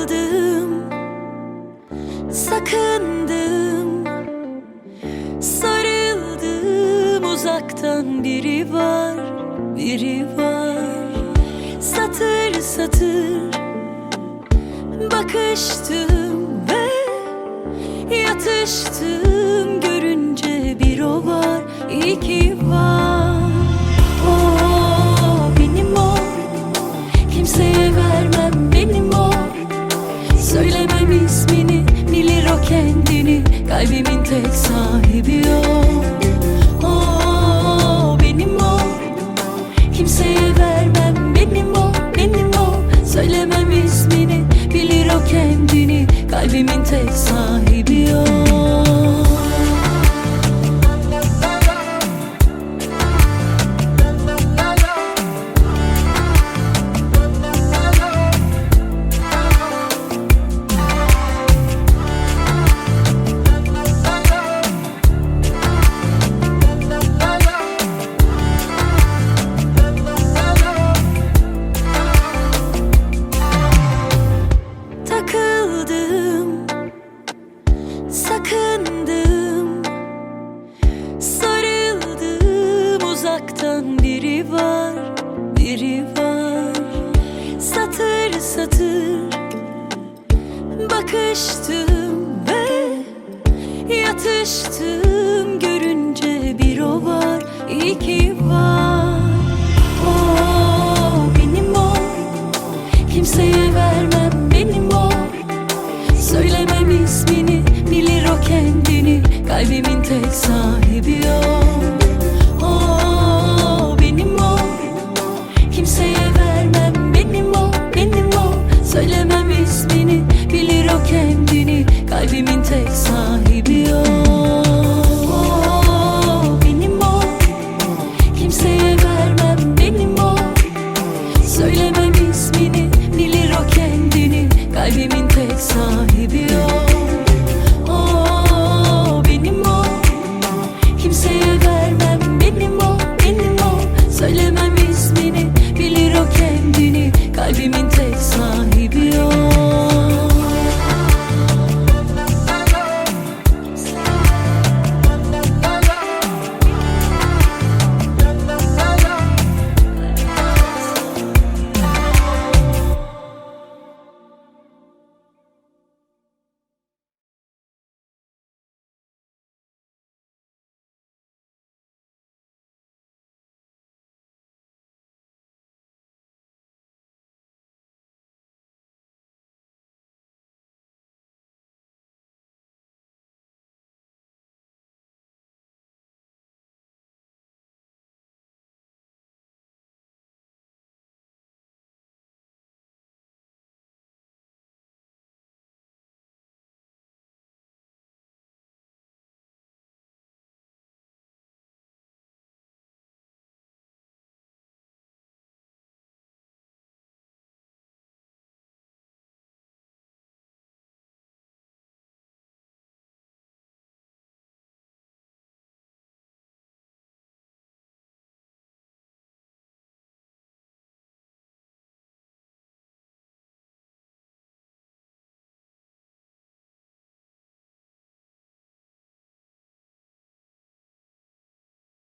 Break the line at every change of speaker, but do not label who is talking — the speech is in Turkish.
Aldığım, sakındım, sarıldım uzaktan biri var, biri var. Satır satır bakıştım ve yatıştım. Kendini Kalbimin tek sahibi o. Benim o. Kimseye vermem benim o, benim o. Söylemem ismini, bilir o kendini Kalbimin tek sahibi Sakındım. Sarıldım uzaktan biri var Biri var. Satır satır Bakıştım ve Yatıştım. Görünce bir o var iki var Kalbimin tek sahibi o. O benim o. Kimseye vermem benim o benim o. Söylemem ismini bilir o kendini. Kalbimin tek sahibi o. O benim o. Kimseye vermem benim o. Söylemem ismini bilir o kendini. Kalbimin tek sahibi